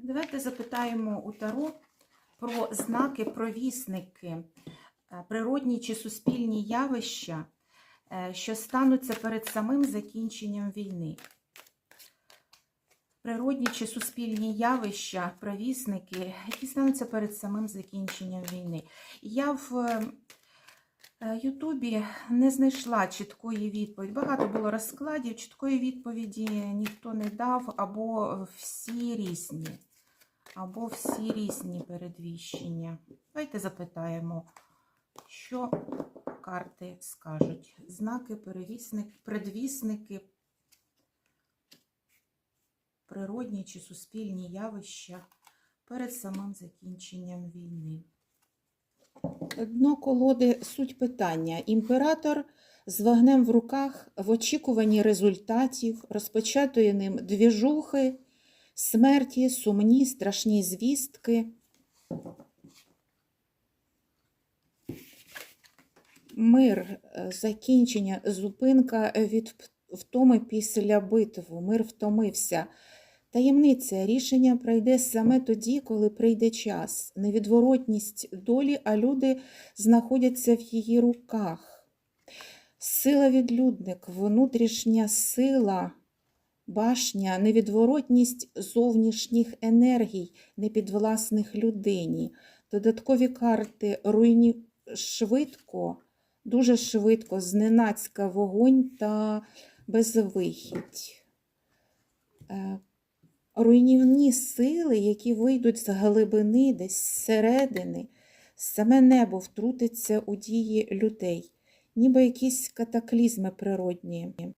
Давайте запитаємо у Таро про знаки, провісники, е, природні чи суспільні явища, е, що стануться перед самим закінченням війни. Природні чи суспільні явища, провісники, які стануться перед самим закінченням війни. Я в е, Ютубі не знайшла чіткої відповіді. Багато було розкладів, чіткої відповіді ніхто не дав, або всі різні. Або всі різні передвіщення. Давайте запитаємо, що карти скажуть. Знаки, перевісники, предвісники, природні чи суспільні явища перед самим закінченням війни. Дно колоди суть питання. Імператор з вогнем в руках в очікуванні результатів, розпочатої ним двіжухи, смерті, сумні, страшні звістки. Мир, е, закінчення, зупинка від втоми після битву. Мир втомився. Таємниця рішення пройде саме тоді, коли прийде час. Невідворотність долі, а люди знаходяться в її руках. Сила відлюдник, внутрішня сила, башня, невідворотність зовнішніх енергій, непідвласних людині. Додаткові карти руйні швидко, дуже швидко, зненацька вогонь та безвихідь. Е, руйнівні сили, які вийдуть з глибини, десь зсередини, саме небо втрутиться у дії людей, ніби якісь катаклізми природні.